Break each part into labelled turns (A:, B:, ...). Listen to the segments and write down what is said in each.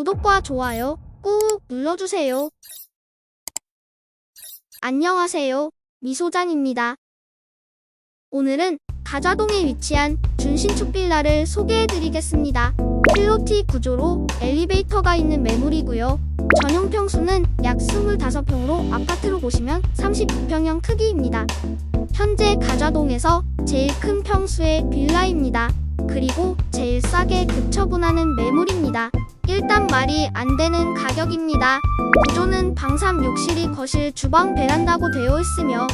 A: 구독과 좋아요 꾹 눌러주세요. 안녕하세요. 미소장입니다. 오늘은 가좌동에 위치한 준신축 빌라를 소개해드리겠습니다. 필로티 구조로 엘리베이터가 있는 매물이고요. 전용 평수는 약 25평으로 아파트로 보시면 39평형 크기입니다. 현재 가좌동에서 제일 큰 평수의 빌라입니다. 그리고 제일 싸게 급처분하는 매물입니다. 일단 말이 안 되는 가격입니다. 구조는 방삼 욕실이 거실 주방 베란다고 되어 있으며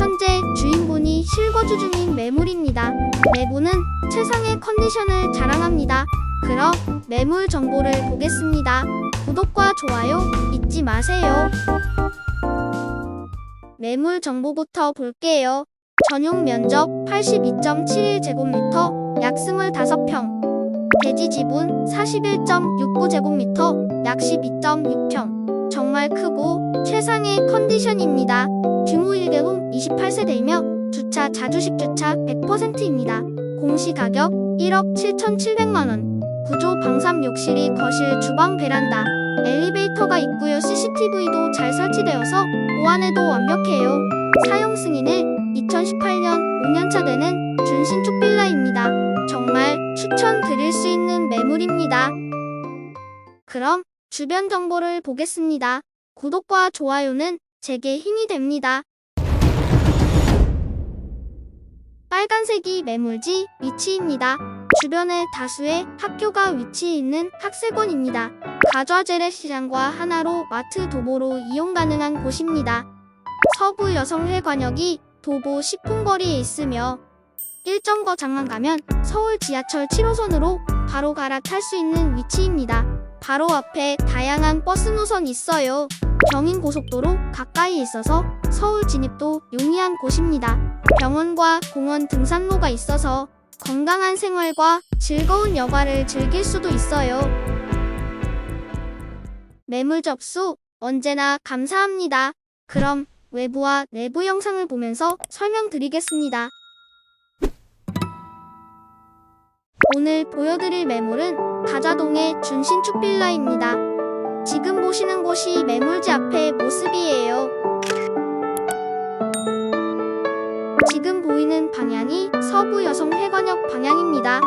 A: 현재 주인분이 실거주 중인 매물입니다. 내부는 최상의 컨디션을 자랑합니다. 그럼 매물 정보를 보겠습니다. 구독과 좋아요 잊지 마세요. 매물 정보부터 볼게요. 전용 면적 82.71제곱미터, 약 25평. 대지 지분 41.69제곱미터, 약 12.6평. 정말 크고 최상의 컨디션입니다. 규모 1개동 28세대이며 주차 자주식 주차 100%입니다. 공시 가격 1억 7,700만원. 구조 방삼 욕실이 거실 주방 베란다. 엘리베이터가 있고요. CCTV도 잘 설치되어서 보안에도 완벽해요. 사용 승인을 2018년 5년차 되는 준신축 빌라입니다. 정말 추천드릴 수 있는 매물입니다. 그럼 주변 정보를 보겠습니다. 구독과 좋아요는 제게 힘이 됩니다. 빨간색이 매물지 위치입니다. 주변에 다수의 학교가 위치해 있는 학세권입니다. 가좌재래시장과 하나로 마트 도보로 이용 가능한 곳입니다. 서부 여성회관역이 도보 10분 거리에 있으며 일정거 장만 가면 서울 지하철 7호선으로 바로 갈아탈 수 있는 위치입니다. 바로 앞에 다양한 버스 노선 있어요. 경인고속도로 가까이 있어서 서울 진입도 용이한 곳입니다. 병원과 공원 등산로가 있어서 건강한 생활과 즐거운 여가를 즐길 수도 있어요. 매물 접수 언제나 감사합니다. 그럼 외부와 내부 영상을 보면서 설명드리겠습니다. 오늘 보여드릴 매물은 가자동의 준신축 빌라입니다. 지금 보시는 곳이 매물지 앞의 모습이에요. 지금 보이는 방향이 서부 여성회관역 방향입니다.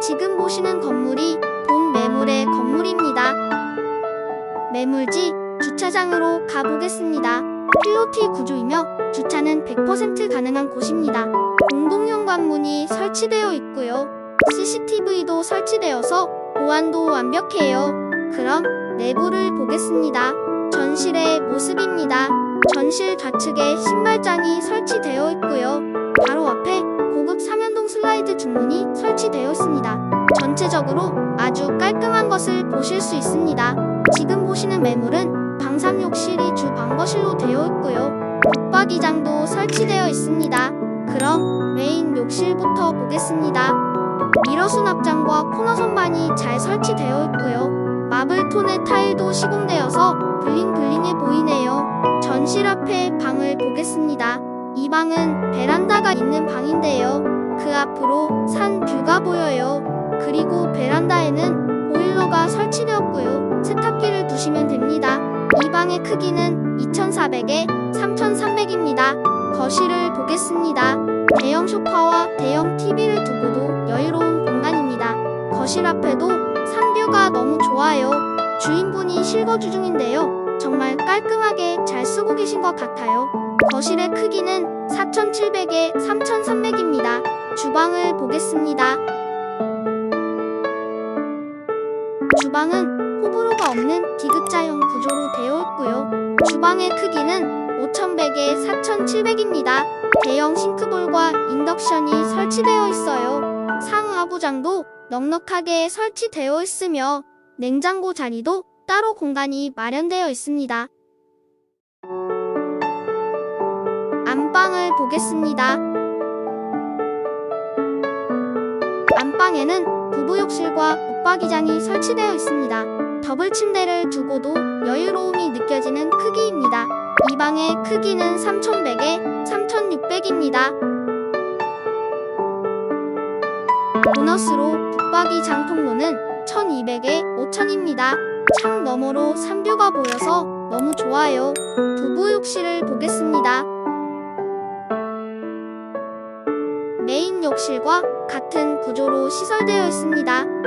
A: 지금 보시는 건물이 본 매물의 건물입니다. 매물지 주차장으로 가보겠습니다. 필로티 구조이며 주차는 100% 가능한 곳입니다. 공동형 관문이 설치되어 있고요. CCTV도 설치되어서 보안도 완벽해요. 그럼 내부를 보겠습니다. 전실의 모습입니다. 전실 좌측에 신발장이 설치되어 있고요. 바로 앞에 고급 삼연동 슬라이드 중문이 설치되어 있습니다. 전체적으로 아주 깔끔한 것을 보실 수 있습니다. 지금 보시는 매물은 방삼욕실이 주 방거실로 되어 있고요. 붙박이장도 설치되어 있습니다. 그럼 메인 욕실부터 보겠습니다. 미러 수납장과 코너 선반이 잘 설치되어 있고요. 마블 톤의 타일도 시공되어서 블링블링해 보이네요. 전실 앞에 방을 보겠습니다. 이 방은 베란다가 있는 방인데요. 그 앞으로 산 뷰가 보여요. 그리고 베란다에는 보일러가 설치되었고요. 세탁기를 두시면 됩니다. 이 방의 크기는 2400에 3300입니다. 거실을 보겠습니다. 대형 소파와 대형 TV를 두고도 여유로운 공간입니다. 거실 앞에도 산뷰가 너무 좋아요. 주인분이 실거주 중인데요. 정말 깔끔하게 잘 쓰고 계신 것 같아요. 거실의 크기는 4700에 3300입니다. 주방을 보겠습니다. 주방은 없는 디귿자형 구조로 되어 있고요. 주방의 크기는 5100에 4700입니다. 대형 싱크볼과 인덕션이 설치되어 있어요. 상하부장도 넉넉하게 설치되어 있으며 냉장고 자리도 따로 공간이 마련되어 있습니다. 안방을 보겠습니다. 안방에는 부부욕실과 붙박이장이 설치되어 있습니다. 더블 침대를 두고도 여유로움이 느껴지는 크기입니다. 이 방의 크기는 3100에 3600입니다. 보너스로 북박이 장통로는 1200에 5000입니다. 창 너머로 산뷰가 보여서 너무 좋아요. 부부 욕실을 보겠습니다. 메인 욕실과 같은 구조로 시설되어 있습니다.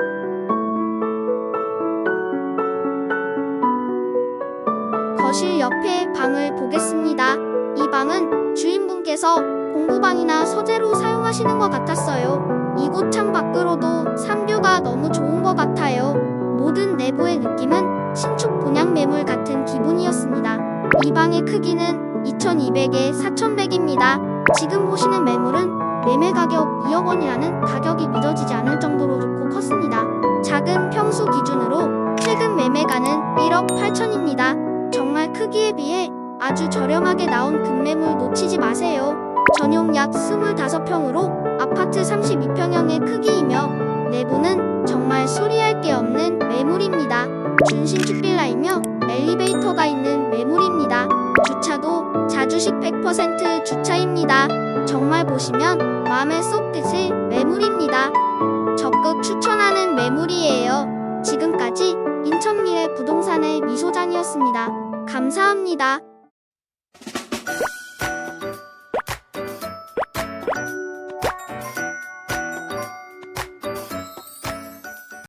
A: 옆에 방을 보겠습니다. 이 방은 주인분께서 공부방이나 서재로 사용하시는 것 같았어요. 이곳 창 밖으로도 산뷰가 너무 좋은 것 같아요. 모든 내부의 느낌은 신축 분양 매물 같은 기분이었습니다. 이 방의 크기는 2200에 4100입니다. 지금 보시는 매물은 매매 가격 2억 원이라는 가격이 믿어지지 않을 정도로 좋고 컸습니다. 작은 평수 기준으로 최근 매매가는 1억 8천입니다. 정말 크기에 비해 아주 저렴하게 나온 급매물 놓치지 마세요. 전용 약 25평으로 아파트 32평형의 크기이며 내부는 정말 소리할 게 없는 매물입니다. 준신축 빌라이며 엘리베이터가 있는 매물입니다. 주차도 자주식 100% 주차입니다. 정말 보시면 마음에 쏙 드실 매물입니다. 적극 추천하는 매물이에요. 미소장이었습니다. 감사합니다.